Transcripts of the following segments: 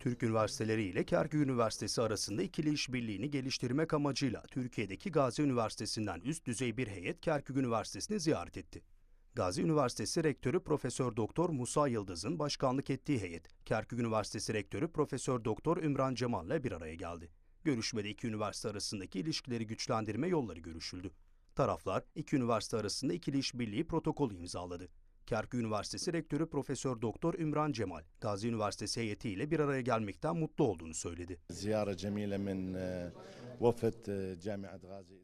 Türk üniversiteleri ile Kerkük Üniversitesi arasında ikili işbirliğini geliştirmek amacıyla Türkiye'deki Gazi Üniversitesi'nden üst düzey bir heyet Kerkük Üniversitesi'ni ziyaret etti. Gazi Üniversitesi Rektörü Profesör Doktor Musa Yıldız'ın başkanlık ettiği heyet, Kerkük Üniversitesi Rektörü Profesör Doktor Ümran Cemal ile bir araya geldi. Görüşmede iki üniversite arasındaki ilişkileri güçlendirme yolları görüşüldü. Taraflar iki üniversite arasında ikili işbirliği protokolü imzaladı. Kerkü Üniversitesi Rektörü Profesör Doktor Ümran Cemal, Gazi Üniversitesi heyetiyle bir araya gelmekten mutlu olduğunu söyledi.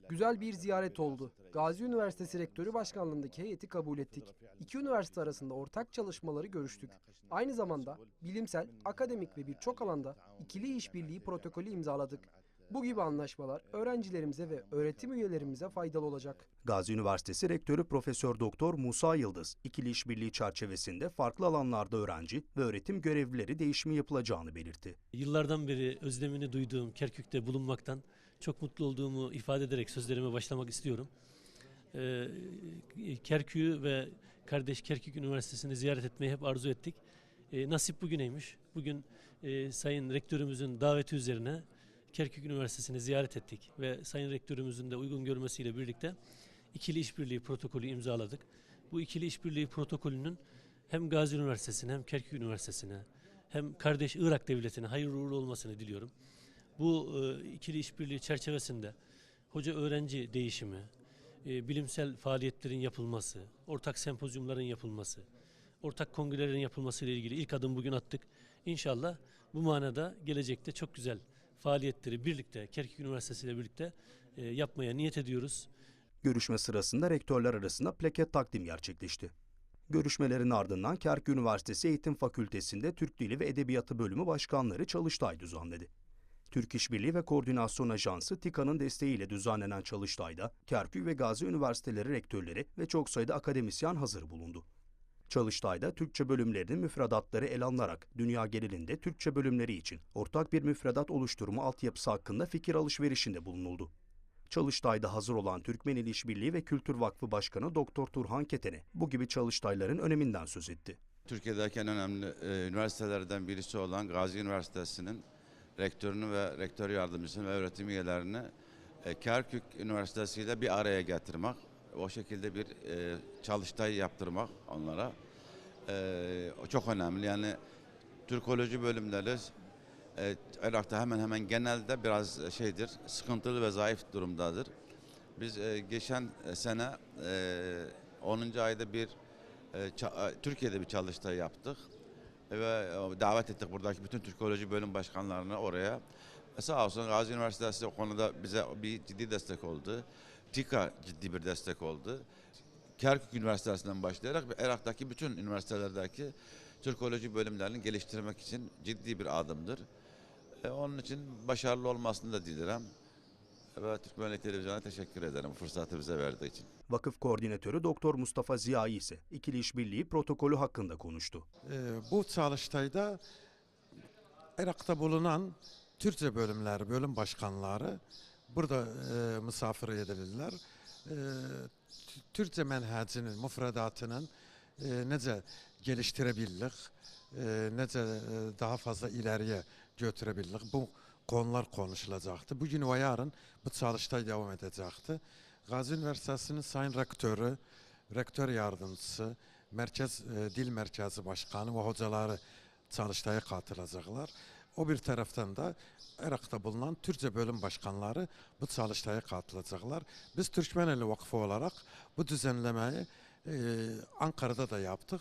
Güzel bir ziyaret oldu. Gazi Üniversitesi Rektörü Başkanlığındaki heyeti kabul ettik. İki üniversite arasında ortak çalışmaları görüştük. Aynı zamanda bilimsel, akademik ve birçok alanda ikili işbirliği protokolü imzaladık. Bu gibi anlaşmalar öğrencilerimize ve öğretim üyelerimize faydalı olacak. Gazi Üniversitesi Rektörü Profesör Doktor Musa Yıldız, ikili işbirliği çerçevesinde farklı alanlarda öğrenci ve öğretim görevlileri değişimi yapılacağını belirtti. Yıllardan beri özlemini duyduğum Kerkük'te bulunmaktan çok mutlu olduğumu ifade ederek sözlerime başlamak istiyorum. Ee, Kerkük'ü ve kardeş Kerkük Üniversitesi'ni ziyaret etmeyi hep arzu ettik. Ee, nasip bugüneymiş. Bugün e, Sayın Rektörümüzün daveti üzerine Kerkük Üniversitesi'ni ziyaret ettik ve Sayın Rektörümüzün de uygun görmesiyle birlikte ikili işbirliği protokolü imzaladık. Bu ikili işbirliği protokolünün hem Gazi Üniversitesi'ne hem Kerkük Üniversitesi'ne hem kardeş Irak Devleti'ne hayırlı uğurlu olmasını diliyorum. Bu e, ikili işbirliği çerçevesinde hoca öğrenci değişimi, e, bilimsel faaliyetlerin yapılması, ortak sempozyumların yapılması, ortak kongrelerin yapılması ile ilgili ilk adım bugün attık. İnşallah bu manada gelecekte çok güzel faaliyetleri birlikte Kerkük Üniversitesi ile birlikte e, yapmaya niyet ediyoruz. Görüşme sırasında rektörler arasında plaket takdim gerçekleşti. Görüşmelerin ardından Kerkük Üniversitesi Eğitim Fakültesi'nde Türk Dili ve Edebiyatı Bölümü Başkanları Çalıştay düzenledi. Türk İşbirliği ve Koordinasyon Ajansı TİKA'nın desteğiyle düzenlenen Çalıştay'da Kerkük ve Gazi Üniversiteleri rektörleri ve çok sayıda akademisyen hazır bulundu. Çalıştay'da Türkçe bölümlerinin müfredatları ele alınarak dünya genelinde Türkçe bölümleri için ortak bir müfredat oluşturma altyapısı hakkında fikir alışverişinde bulunuldu. Çalıştay'da hazır olan Türkmen İl İşbirliği ve Kültür Vakfı Başkanı Doktor Turhan Ketene bu gibi çalıştayların öneminden söz etti. Türkiye'deki önemli e, üniversitelerden birisi olan Gazi Üniversitesi'nin rektörünü ve rektör yardımcısını ve öğretim üyelerini e, Kerkük Üniversitesi ile bir araya getirmek, o şekilde bir e, çalıştay yaptırmak onlara e, çok önemli. Yani Türkoloji bölümleri e, Irak'ta hemen hemen genelde biraz şeydir, sıkıntılı ve zayıf durumdadır. Biz e, geçen sene e, 10. ayda bir e, e, Türkiye'de bir çalıştay yaptık ve e, davet ettik buradaki bütün Türkoloji bölüm başkanlarını oraya. E, sağ olsun Gazi Üniversitesi o konuda bize bir ciddi destek oldu. TİKA ciddi bir destek oldu. Kerkük Üniversitesi'nden başlayarak Irak'taki bütün üniversitelerdeki Türkoloji bölümlerini geliştirmek için ciddi bir adımdır. E, onun için başarılı olmasını da dilerim. Ve Türkmenlik Televizyonu'na teşekkür ederim bu fırsatı bize verdiği için. Vakıf Koordinatörü Doktor Mustafa Ziyayi ise ikili işbirliği protokolü hakkında konuştu. Ee, bu çalıştayda Irak'ta bulunan Türkçe bölümler, bölüm başkanları burada e, misafir edildiler. E, Türkçe menhecinin, müfredatının e, necə geliştirebildik, e, necə e, daha fazla ileriye götürebildik. Bu konular konuşulacaktı. Bugün ve yarın bu çalıştay devam edecekti. Gazi Üniversitesi'nin sayın rektörü, rektör yardımcısı, Merkez e, Dil Merkezi Başkanı ve hocaları çalıştaya katılacaklar. O bir taraftan da Irak'ta bulunan Türkçe bölüm başkanları bu çalıştaya katılacaklar. Biz Türkmeneli Vakfı olarak bu düzenlemeyi Ankara'da da yaptık.